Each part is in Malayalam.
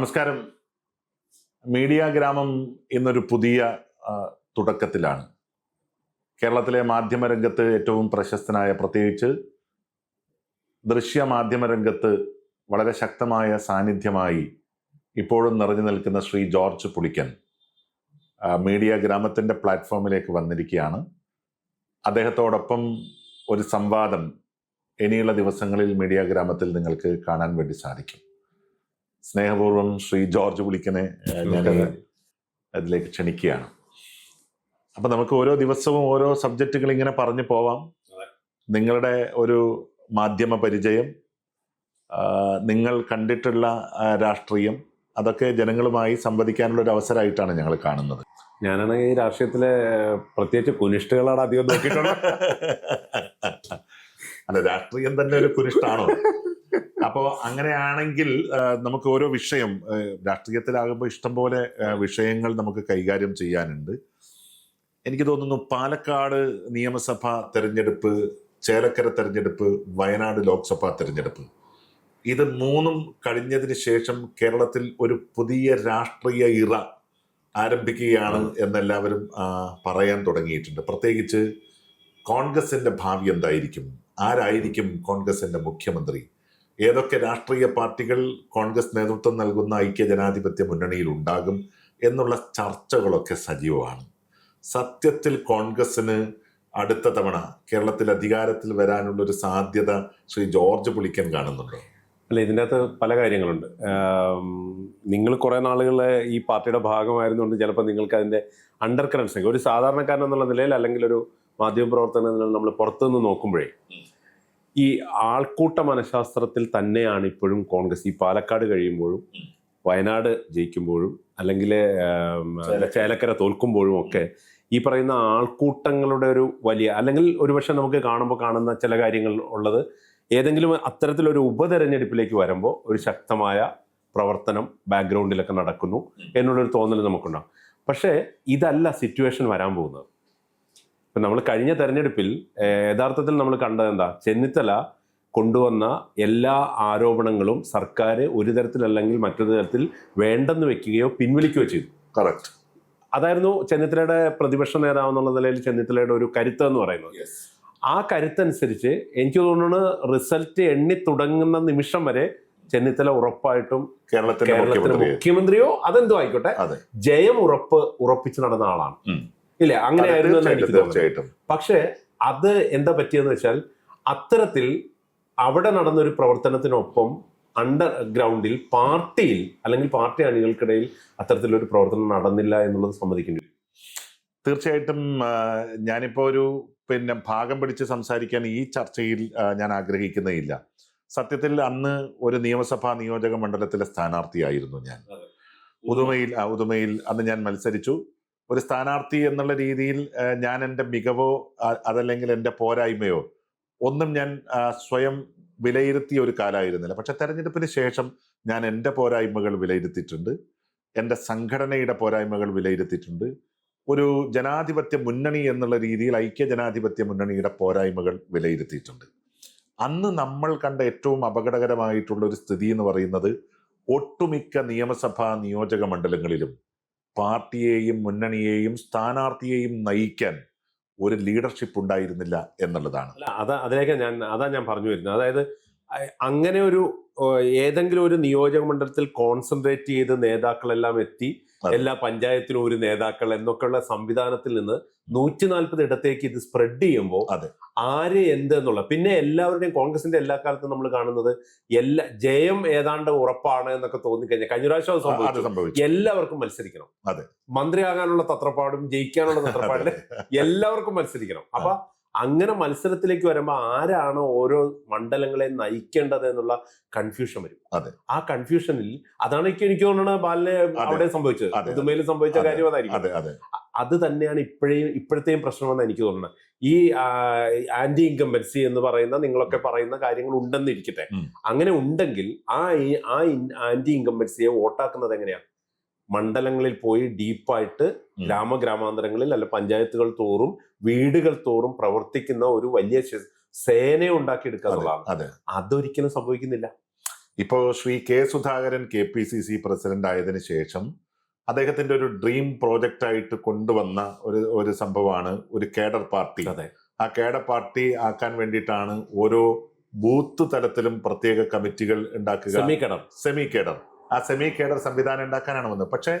നമസ്കാരം. മീഡിയ ഗ്രാമം ഇന്നൊരു പുതിയ തുടക്കത്തിലാണ്. കേരളത്തിലെ മാധ്യമരംഗത്ത് ഏറ്റവും പ്രശസ്തനായ പ്രത്യേകിച്ച് ദൃശ്യ മാധ്യമരംഗത്ത് വളരെ ശക്തമായ സാന്നിധ്യമായി ഇപ്പോഴും നിറഞ്ഞു നിൽക്കുന്ന ശ്രീ ജോർജ് പുളിക്കൻ മീഡിയ ഗ്രാമത്തിന്റെ പ്ലാറ്റ്ഫോമിലേക്ക് വന്നിരിക്കുകയാണ്. അദ്ദേഹത്തോടൊപ്പം ഒരു സംവാദം ഇനിയുള്ള ദിവസങ്ങളിൽ മീഡിയ ഗ്രാമത്തിൽ നിങ്ങൾക്ക് കാണാൻ വേണ്ടി സാധിക്കും. സ്നേഹപൂർവം ശ്രീ ജോർജ് പുളിക്കനെ ഞാൻ അതിലേക്ക് ക്ഷണിക്കുകയാണ്. അപ്പൊ നമുക്ക് ഓരോ ദിവസവും ഓരോ സബ്ജക്റ്റുകൾ ഇങ്ങനെ പറഞ്ഞു പോവാം. നിങ്ങളുടെ ഒരു മാധ്യമ പരിചയം നിങ്ങൾ കണ്ടിട്ടുള്ള രാഷ്ട്രീയം അതൊക്കെ ജനങ്ങളുമായി സംവദിക്കാനുള്ള ഒരു അവസരമായിട്ടാണ് ഞങ്ങൾ കാണുന്നത്. ഞാനാണെങ്കിൽ ഈ രാഷ്ട്രീയത്തിലെ പ്രത്യേകിച്ച് കുനിഷ്ഠകളാണ് അധികം നോക്കിയിട്ടുള്ളത്. അല്ല രാഷ്ട്രീയം തന്നെ ഒരു കുരിഷ്ടാണോ അപ്പോ അങ്ങനെയാണെങ്കിൽ നമുക്ക് ഓരോ വിഷയം രാഷ്ട്രീയത്തിലാകുമ്പോൾ ഇഷ്ടംപോലെ വിഷയങ്ങൾ നമുക്ക് കൈകാര്യം ചെയ്യാനുണ്ട്. എനിക്ക് തോന്നുന്നു പാലക്കാട് നിയമസഭാ തെരഞ്ഞെടുപ്പ് ചേലക്കര തെരഞ്ഞെടുപ്പ് വയനാട് ലോക്സഭാ തെരഞ്ഞെടുപ്പ്. ഇത് മൂന്നും കഴിഞ്ഞതിന് ശേഷം കേരളത്തിൽ ഒരു പുതിയ രാഷ്ട്രീയ ഇറ ആരംഭിക്കുകയാണ് എന്നെല്ലാവരും പറയാൻ തുടങ്ങിയിട്ടുണ്ട്. പ്രത്യേകിച്ച് കോൺഗ്രസിന്റെ ഭാവി എന്തായിരിക്കും? ആരായിരിക്കും കോൺഗ്രസിന്റെ മുഖ്യമന്ത്രി? ഏതൊക്കെ രാഷ്ട്രീയ പാർട്ടികൾ കോൺഗ്രസ് നേതൃത്വം നൽകുന്ന ഐക്യ ജനാധിപത്യ മുന്നണിയിൽ ഉണ്ടാകും എന്നുള്ള ചർച്ചകളൊക്കെ സജീവമാണ്. സത്യത്തിൽ കോൺഗ്രസ്സിന് അടുത്ത തവണ കേരളത്തിൽ അധികാരത്തിൽ വരാനുള്ള ഒരു സാധ്യത ശ്രീ ജോർജ് പുളിക്കൻ കാണുന്നുണ്ടോ? അല്ല ഇതിന്റെ അകത്ത് പല കാര്യങ്ങളുണ്ട്. നിങ്ങൾ കുറേ നാളുകളെ ഈ പാർട്ടിയുടെ ഭാഗമായിരുന്നുകൊണ്ട് ചിലപ്പോൾ നിങ്ങൾക്ക് അതിന്റെ അണ്ടർ കറൻസ് ഒരു സാധാരണക്കാരൻ എന്നുള്ള നിലയിൽ അല്ലെങ്കിൽ ഒരു മാധ്യമപ്രവർത്തനം എന്ന നിലയിൽ നമ്മൾ പുറത്തുനിന്ന് നോക്കുമ്പോഴേ ഈ ആൾക്കൂട്ട മനഃശാസ്ത്രത്തിൽ തന്നെയാണ് ഇപ്പോഴും കോൺഗ്രസ്. ഈ പാലക്കാട് കഴിയുമ്പോഴും വയനാട് ജയിക്കുമ്പോഴും അല്ലെങ്കിൽ ചേലക്കര. തോൽക്കുമ്പോഴും ഒക്കെ ഈ പറയുന്ന ആൾക്കൂട്ടങ്ങളുടെ ഒരു വലിയ അല്ലെങ്കിൽ ഒരുപക്ഷെ നമുക്ക് കാണുമ്പോൾ കാണുന്ന ചില കാര്യങ്ങൾ ഉള്ളത് ഏതെങ്കിലും അത്തരത്തിലൊരു ഉപതെരഞ്ഞെടുപ്പിലേക്ക് വരുമ്പോൾ ഒരു ശക്തമായ പ്രവർത്തനം ബാക്ക്ഗ്രൗണ്ടിലൊക്കെ നടക്കുന്നു. എന്നുള്ളൊരു തോന്നൽ നമുക്കുണ്ടാകും പക്ഷേ ഇതല്ല സിറ്റുവേഷൻ വരാൻ പോകുന്നത്. ഇപ്പം നമ്മൾ കഴിഞ്ഞ തെരഞ്ഞെടുപ്പിൽ യഥാർത്ഥത്തിൽ നമ്മൾ കണ്ടത് എന്താ? ചെന്നിത്തല കൊണ്ടുവന്ന എല്ലാ ആരോപണങ്ങളും സർക്കാർ ഒരു തരത്തിലല്ലെങ്കിൽ മറ്റൊരു തരത്തിൽ വേണ്ടെന്ന് വെക്കുകയോ പിൻവലിക്കുകയോ ചെയ്തു. കറക്റ്റ് അതായിരുന്നു ചെന്നിത്തലയുടെ പ്രതിപക്ഷ നേതാവ് എന്നുള്ള നിലയിൽ ചെന്നിത്തലയുടെ ഒരു കരുത്ത് എന്ന് പറയുന്നത്. ആ കരുത്തനുസരിച്ച് എനിക്ക് തോന്നുന്നു റിസൾട്ട് എണ്ണി തുടങ്ങുന്ന നിമിഷം വരെ ചെന്നിത്തല ഉറപ്പായിട്ടും കേരളത്തിലെ മുഖ്യമന്ത്രിയോ. അതെന്തോ ആയിക്കോട്ടെ ജയം ഉറപ്പ് ഉറപ്പിച്ച് നടന്ന ആളാണ്. ഇല്ലേ അങ്ങനെയായിരുന്നു ആയിരുന്നു എനിക്ക് തീർച്ചയായിട്ടും. തോന്നുന്നത് പക്ഷേ അത് എന്താ പറ്റിയെന്ന് വെച്ചാൽ അത്തരത്തിൽ അവിടെ നടന്നൊരു പ്രവർത്തനത്തിനൊപ്പം അണ്ടർഗ്രൗണ്ടിൽ പാർട്ടിയിൽ അല്ലെങ്കിൽ പാർട്ടി അണികൾക്കിടയിൽ അത്തരത്തിലൊരു പ്രവർത്തനം നടന്നില്ല എന്നുള്ളത് സമ്മതിക്കേണ്ടി വരും. തീർച്ചയായിട്ടും ഞാനിപ്പോൾ ഞാനിപ്പോ ഒരു പിന്നെ ഭാഗം പിടിച്ച് സംസാരിക്കാൻ ഈ ചർച്ചയിൽ ഞാൻ ആഗ്രഹിക്കുന്നേയില്ല. സത്യത്തിൽ അന്ന് ഒരു നിയമസഭാ നിയോജക മണ്ഡലത്തിലെ സ്ഥാനാർത്ഥിയായിരുന്നു ഞാൻ. ഉദുമയിൽ ഉദുമയിൽ അന്ന് ഞാൻ മത്സരിച്ചു. ഒരു സ്ഥാനാർത്ഥി എന്നുള്ള രീതിയിൽ ഞാൻ എന്റെ മികവോ അതല്ലെങ്കിൽ എന്റെ പോരായ്മയോ ഒന്നും ഞാൻ സ്വയം വിലയിരുത്തിയ ഒരു കാലമായിരുന്നില്ല. പക്ഷെ തെരഞ്ഞെടുപ്പിന് ശേഷം ഞാൻ എന്റെ പോരായ്മകൾ വിലയിരുത്തിയിട്ടുണ്ട്. എന്റെ സംഘടനയുടെ പോരായ്മകൾ വിലയിരുത്തിയിട്ടുണ്ട്. ഒരു ജനാധിപത്യ മുന്നണി എന്നുള്ള രീതിയിൽ ഐക്യ ജനാധിപത്യ മുന്നണിയുടെ പോരായ്മകൾ വിലയിരുത്തിയിട്ടുണ്ട്. അന്ന് നമ്മൾ കണ്ട ഏറ്റവും അപകടകരമായിട്ടുള്ള ഒരു സ്ഥിതി എന്ന് പറയുന്നത് ഒട്ടുമിക്ക നിയമസഭാ നിയോജക മണ്ഡലങ്ങളിലും പാർട്ടിയെയും മുന്നണിയെയും സ്ഥാനാർത്ഥിയെയും നയിക്കാൻ ഒരു ലീഡർഷിപ്പ് ഉണ്ടായിരുന്നില്ല എന്നുള്ളതാണ്. അതാ അതിലേക്ക് ഞാൻ അതാ ഞാൻ പറഞ്ഞു വരുന്നത്. അതായത് അങ്ങനെ ഒരു ഏതെങ്കിലും ഒരു നിയോജക മണ്ഡലത്തിൽ കോൺസെൻട്രേറ്റ് ചെയ്ത് നേതാക്കളെല്ലാം എത്തി എല്ലാ പഞ്ചായത്തിലും ഒരു നേതാക്കൾ എന്നൊക്കെയുള്ള സംവിധാനത്തിൽ നിന്ന് നൂറ്റി നാൽപ്പത് ഇടത്തേക്ക് ഇത് സ്പ്രെഡ് ചെയ്യുമ്പോൾ. ആര് എന്ത് എന്നുള്ള പിന്നെ എല്ലാവരുടെയും കോൺഗ്രസിന്റെ എല്ലാ കാലത്തും നമ്മൾ കാണുന്നത് എല്ലാ ജയം ഏതാണ്ട് ഉറപ്പാണ് എന്നൊക്കെ തോന്നിക്കഴിഞ്ഞാൽ കഴിഞ്ഞ പ്രാവശ്യം അത് സംഭവിച്ചു. എല്ലാവർക്കും മത്സരിക്കണം. അതെ. മന്ത്രിയാകാനുള്ള തത്രപ്പാടും ജയിക്കാനുള്ള തത്രപ്പാടും എല്ലാവർക്കും മത്സരിക്കണം. അപ്പൊ അങ്ങനെ മത്സരത്തിലേക്ക് വരുമ്പോൾ ആരാണ് ഓരോ മണ്ഡലങ്ങളെ നയിക്കേണ്ടത് എന്നുള്ള കൺഫ്യൂഷൻ വരും. അതെ. ആ കൺഫ്യൂഷനിൽ അതാണ് എനിക്ക് എനിക്ക് തോന്നുന്നത് ബാലിനെ അവിടെ സംഭവിച്ചത്. പുതുമയിൽ സംഭവിച്ച. കാര്യം അതായിരിക്കും. അതെ തന്നെയാണ് ഇപ്പോഴേയും ഇപ്പോഴത്തെയും പ്രശ്നമെന്ന് എനിക്ക് തോന്നുന്നത്. ഈ ആന്റി ഇൻകംബൻസി എന്ന് പറയുന്ന നിങ്ങളൊക്കെ പറയുന്ന കാര്യങ്ങൾ ഉണ്ടെന്ന് ഇരിക്കട്ടെ അങ്ങനെ ഉണ്ടെങ്കിൽ ആ ആ ആന്റി ഇൻകംബൻസിയെ വോട്ടാക്കുന്നത് എങ്ങനെയാ? മണ്ഡലങ്ങളിൽ പോയി ഡീപ്പായിട്ട്. ഗ്രാമഗ്രാമാന്തരങ്ങളിൽ അല്ല പഞ്ചായത്തുകൾ തോറും വീടുകൾ തോറും പ്രവർത്തിക്കുന്ന ഒരു വലിയ സേന ഉണ്ടാക്കി ഉണ്ടാക്കിയെടുക്കുക അതെ എന്നുള്ളതാണ്. അതൊരിക്കലും സംഭവിക്കുന്നില്ല. ഇപ്പോ Shri K Sudhakaran K P C C president ആയതിനു ശേഷം അദ്ദേഹത്തിന്റെ ഒരു ഡ്രീം പ്രോജക്റ്റ് ആയിട്ട് കൊണ്ടുവന്ന ഒരു ഒരു സംഭവമാണ് ഒരു കേഡർ പാർട്ടി. അതെ. ആ കേഡർ പാർട്ടി ആക്കാൻ വേണ്ടിയിട്ടാണ് ഓരോ ബൂത്ത് തലത്തിലും പ്രത്യേക കമ്മിറ്റികൾ ഉണ്ടാക്കുക. Semi cadre. Semi cadre. ആ സെമി കേഡർ സംവിധാനം ഉണ്ടാക്കാനാണ് വന്നത്. പക്ഷേ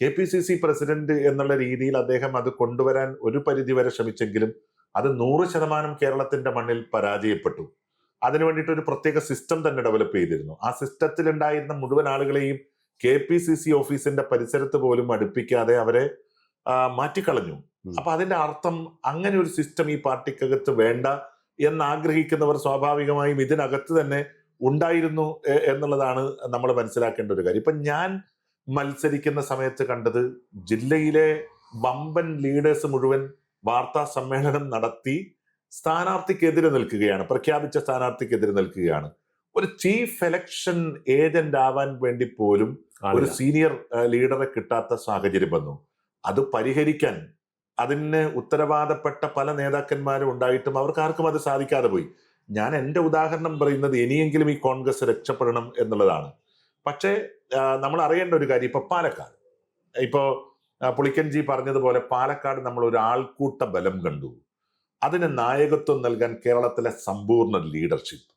K P C C president എന്നുള്ള രീതിയിൽ അദ്ദേഹം അത് കൊണ്ടുവരാൻ ഒരു പരിധിവരെ ശ്രമിച്ചെങ്കിലും അത് നൂറ് ശതമാനം കേരളത്തിന്റെ മണ്ണിൽ പരാജയപ്പെട്ടു. അതിനു വേണ്ടിയിട്ട് ഒരു പ്രത്യേക സിസ്റ്റം തന്നെ ഡെവലപ്പ് ചെയ്തിരുന്നു. ആ സിസ്റ്റത്തിൽ ഉണ്ടായിരുന്ന മുഴുവൻ ആളുകളെയും കെ പി സി സി ഓഫീസിന്റെ പരിസരത്ത് പോലും അടുപ്പിക്കാതെ അവരെ മാറ്റിക്കളഞ്ഞു. അപ്പൊ അതിന്റെ അർത്ഥം അങ്ങനെ ഒരു സിസ്റ്റം ഈ പാർട്ടിക്കകത്ത് വേണ്ട എന്നാഗ്രഹിക്കുന്നവർ സ്വാഭാവികമായും ഇതിനകത്ത് തന്നെ ഉണ്ടായിരുന്നു എന്നുള്ളതാണ് നമ്മൾ മനസ്സിലാക്കേണ്ട ഒരു കാര്യം. ഇപ്പൊ ഞാൻ മത്സരിക്കുന്ന സമയത്ത് കണ്ടത് ജില്ലയിലെ വമ്പൻ ലീഡേഴ്സ് മുഴുവൻ വാർത്താ സമ്മേളനം നടത്തി സ്ഥാനാർത്ഥിക്കെതിരെ നിൽക്കുകയാണ് പ്രഖ്യാപിച്ച സ്ഥാനാർത്ഥിക്കെതിരെ നിൽക്കുകയാണ്. ഒരു ചീഫ് എലക്ഷൻ ഏജന്റ് ആവാൻ വേണ്ടി പോലും ഒരു സീനിയർ ലീഡറെ കിട്ടാത്ത സാഹചര്യം വന്നു. അത് പരിഹരിക്കാൻ അതിന് ഉത്തരവാദപ്പെട്ട പല നേതാക്കന്മാരും ഉണ്ടായിട്ടും അവർക്ക് ആർക്കും അത് സാധിക്കാതെ പോയി. ഞാൻ എന്റെ ഉദാഹരണം പറയുന്നത് ഇനിയെങ്കിലും ഈ കോൺഗ്രസ് രക്ഷപ്പെടണം എന്നുള്ളതാണ്. പക്ഷേ നമ്മൾ അറിയേണ്ട ഒരു കാര്യം ഇപ്പൊ പാലക്കാട്. ഇപ്പോ ആ, പുളിക്കൻജി പറഞ്ഞതുപോലെ പാലക്കാട് നമ്മൾ ഒരു ആൾക്കൂട്ട ബലം കണ്ടു. അതിന് നായകത്വം നൽകാൻ കേരളത്തിലെ സമ്പൂർണ ലീഡർഷിപ്പ്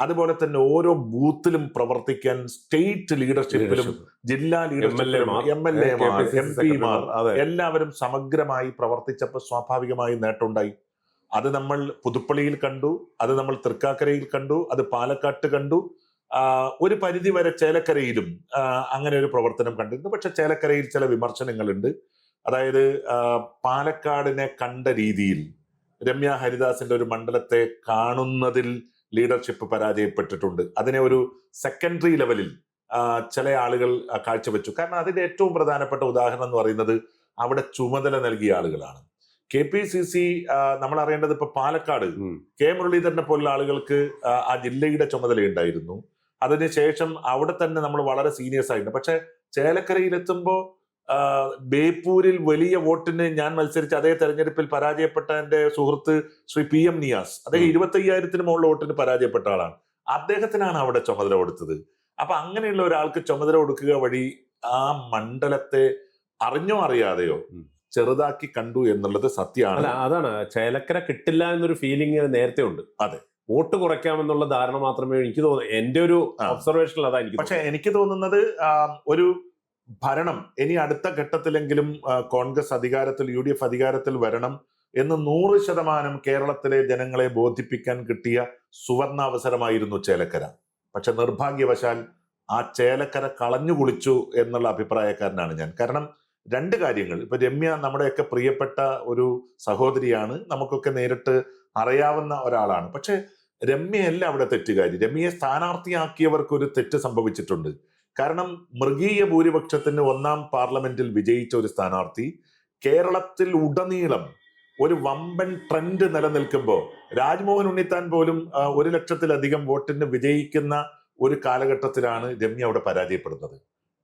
അതുപോലെ തന്നെ ഓരോ ബൂത്തിലും പ്രവർത്തിക്കാൻ സ്റ്റേറ്റ് ലീഡർഷിപ്പിലും ജില്ലാ ലീഡർഷിപ്പിലും എം എൽ എമാർ എം പിമാർ എല്ലാവരും സമഗ്രമായി പ്രവർത്തിച്ചപ്പോൾ സ്വാഭാവികമായി നേട്ടമുണ്ടായി. അത് നമ്മൾ പുതുപ്പള്ളിയിൽ കണ്ടു അത് നമ്മൾ തൃക്കാക്കരയിൽ കണ്ടു അത് പാലക്കാട്ട് കണ്ടു. ഒരു പരിധി വരെ ചേലക്കരയിലും അങ്ങനെ ഒരു പ്രവർത്തനം കണ്ടിരുന്നു. പക്ഷെ ചേലക്കരയിൽ ചില വിമർശനങ്ങളുണ്ട്. അതായത് പാലക്കാടിനെ കണ്ട രീതിയിൽ രമ്യ ഹരിദാസിന്റെ ഒരു മണ്ഡലത്തെ കാണുന്നതിൽ ലീഡർഷിപ്പ് പരാജയപ്പെട്ടിട്ടുണ്ട്. അതിനെ ഒരു സെക്കൻഡറി ലെവലിൽ ചില ആളുകൾ കാഴ്ചവെച്ചു. കാരണം അതിന്റെ ഏറ്റവും പ്രധാനപ്പെട്ട ഉദാഹരണം എന്ന് പറയുന്നത് അവിടെ ചുമതല നൽകിയ ആളുകളാണ്. കെ പി സി സി നമ്മൾ അറിയേണ്ടത് ഇപ്പൊ പാലക്കാട് കെ മുരളീധരനെ പോലുള്ള ആളുകൾക്ക് ആ, ജില്ലയുടെ ചുമതലയുണ്ടായിരുന്നു അതിനുശേഷം അവിടെ തന്നെ നമ്മൾ വളരെ സീനിയേഴ്സ് ആയിട്ടുണ്ട്. പക്ഷെ ചേലക്കരയിലെത്തുമ്പോൾ ബേപ്പൂരിൽ വലിയ വോട്ടിന് ഞാൻ മത്സരിച്ച് അതേ തെരഞ്ഞെടുപ്പിൽ പരാജയപ്പെട്ട എന്റെ സുഹൃത്ത് ശ്രീ പി എം നിയാസ്. അദ്ദേഹം. ഇരുപത്തി അയ്യായിരത്തിന് മുകളിൽ വോട്ടിന് പരാജയപ്പെട്ട ആളാണ്. അദ്ദേഹത്തിനാണ് അവിടെ ചുമതല കൊടുത്തത്. അപ്പൊ അങ്ങനെയുള്ള ഒരാൾക്ക് ചുമതല കൊടുക്കുക വഴി ആ മണ്ഡലത്തെ അറിഞ്ഞോ അറിയാതെയോ. ചെറുതാക്കി കണ്ടു എന്നുള്ളത് സത്യമാണ്. അതാണ്. ചേലക്കര കിട്ടില്ല എന്നൊരു ഫീലിംഗ് നേരത്തെ ഉണ്ട്. അതെ. വോട്ട് കുറയ്ക്കാമെന്നുള്ള ധാരണ മാത്രമേ എനിക്ക് തോന്നുന്നു എന്റെ ഒരു. ഒബ്സർവേഷനിൽ അതാ എനിക്ക് പക്ഷെ എനിക്ക് തോന്നുന്നത് ഒരു ഭരണം ഇനി അടുത്ത ഘട്ടത്തിലെങ്കിലും കോൺഗ്രസ് അധികാരത്തിൽ യു ഡി എഫ് അധികാരത്തിൽ വരണം എന്ന് നൂറ് ശതമാനം കേരളത്തിലെ ജനങ്ങളെ ബോധിപ്പിക്കാൻ കിട്ടിയ സുവർണ അവസരമായിരുന്നു ചേലക്കര. പക്ഷെ നിർഭാഗ്യവശാൽ ആ ചേലക്കര കളഞ്ഞു കുളിച്ചു എന്നുള്ള അഭിപ്രായക്കാരനാണ് ഞാൻ. കാരണം രണ്ട് കാര്യങ്ങൾ. ഇപ്പൊ രമ്യ നമ്മുടെയൊക്കെ പ്രിയപ്പെട്ട ഒരു സഹോദരിയാണ്. നമുക്കൊക്കെ നേരിട്ട് അറിയാവുന്ന ഒരാളാണ്. പക്ഷെ രമ്യയല്ല അവിടെ തെറ്റുകാരി. രമ്യയെ സ്ഥാനാർത്ഥിയാക്കിയവർക്ക് ഒരു തെറ്റ് സംഭവിച്ചിട്ടുണ്ട്. കാരണം മൃഗീയ ഭൂരിപക്ഷത്തിന് ഒന്നാം പാർലമെന്റിൽ വിജയിച്ച ഒരു സ്ഥാനാർത്ഥി കേരളത്തിൽ ഉടനീളം ഒരു വമ്പൻ ട്രെൻഡ് നിലനിൽക്കുമ്പോൾ രാജ്മോഹൻ ഉണ്ണിത്താൻ പോലും ഒരു ലക്ഷത്തിലധികം വോട്ടിന് വിജയിക്കുന്ന ഒരു കാലഘട്ടത്തിലാണ് രമ്യ അവിടെ പരാജയപ്പെടുന്നത്.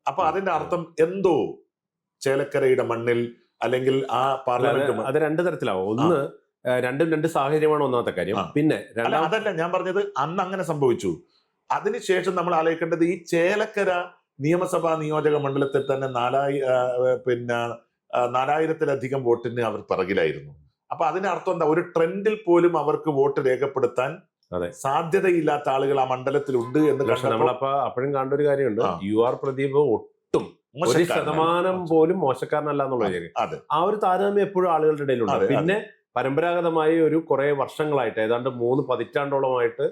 അപ്പൊ അതിന്റെ അർത്ഥം എന്തോ? ചേലക്കരയുടെ മണ്ണിൽ അല്ലെങ്കിൽ ആ പാർലമെന്റ് അത് രണ്ട് തരത്തിലാവും. ഒന്ന് രണ്ടും രണ്ട് സാഹചര്യമാണ് ഒന്നാമത്തെ കാര്യം. പിന്നെ അതല്ല ഞാൻ പറഞ്ഞത് അന്ന് അങ്ങനെ സംഭവിച്ചു. അതിനുശേഷം നമ്മൾ ആലോചിക്കേണ്ടത് ഈ ചേലക്കര നിയമസഭാ നിയോജക മണ്ഡലത്തിൽ തന്നെ നാലായി പിന്നെ നാലായിരത്തിലധികം വോട്ടിന് അവർ പിറകിലായിരുന്നു. അപ്പൊ അതിനർത്ഥം എന്താ? ഒരു ട്രെൻഡിൽ പോലും അവർക്ക് വോട്ട് രേഖപ്പെടുത്താൻ അതെ. സാധ്യതയില്ലാത്ത ആളുകൾ ആ മണ്ഡലത്തിലുണ്ട് എന്ന് നമ്മളപ്പോ അപ്പോഴും കാണേണ്ട ഒരു കാര്യമുണ്ട്. യു ആർ പ്രദീപ് ഒട്ടും ഒരു ശതമാനം പോലും മോശക്കാരനല്ല എന്നുള്ള കാര്യം. ആ ഒരു താരതമ്യം എപ്പോഴും ആളുകളുടെ ഇടയിലുണ്ട്. പിന്നെ പരമ്പരാഗതമായി ഒരു കുറെ വർഷങ്ങളായിട്ട് ഏതാണ്ട് മൂന്ന് പതിറ്റാണ്ടോളമായിട്ട്.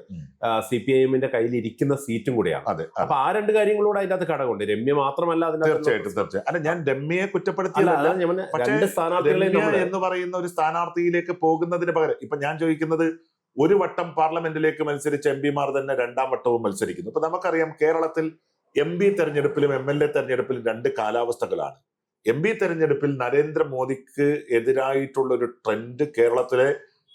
സി പി ഐ എമ്മിന്റെ കയ്യിൽ ഇരിക്കുന്ന സീറ്റും കൂടിയാണ്. അപ്പൊ ആ രണ്ട് കാര്യങ്ങളോട് അതിന്റെ അകത്ത് ഘടകമുണ്ട് രമ്യ മാത്രമല്ല അതിന്റെ തീർച്ചയായിട്ടും തീർച്ചയായും. അല്ല ഞാൻ രമ്യയെ നമ്മൾ എന്ന് പറയുന്ന ഒരു സ്ഥാനാർത്ഥിയിലേക്ക് പോകുന്നതിന് പകരം ഇപ്പൊ ഞാൻ ചോദിക്കുന്നത് ഒരു വട്ടം പാർലമെന്റിലേക്ക് മത്സരിച്ച എം പിമാർ തന്നെ രണ്ടാം വട്ടവും മത്സരിക്കുന്നു. ഇപ്പൊ നമുക്കറിയാം കേരളത്തിൽ എം പി തെരഞ്ഞെടുപ്പിലും എം എൽ എ തെരഞ്ഞെടുപ്പിലും രണ്ട് കാലാവസ്ഥകളാണ്. എം പി തെരഞ്ഞെടുപ്പിൽ നരേന്ദ്രമോദിക്ക് എതിരായിട്ടുള്ള ഒരു ട്രെൻഡ് കേരളത്തിലെ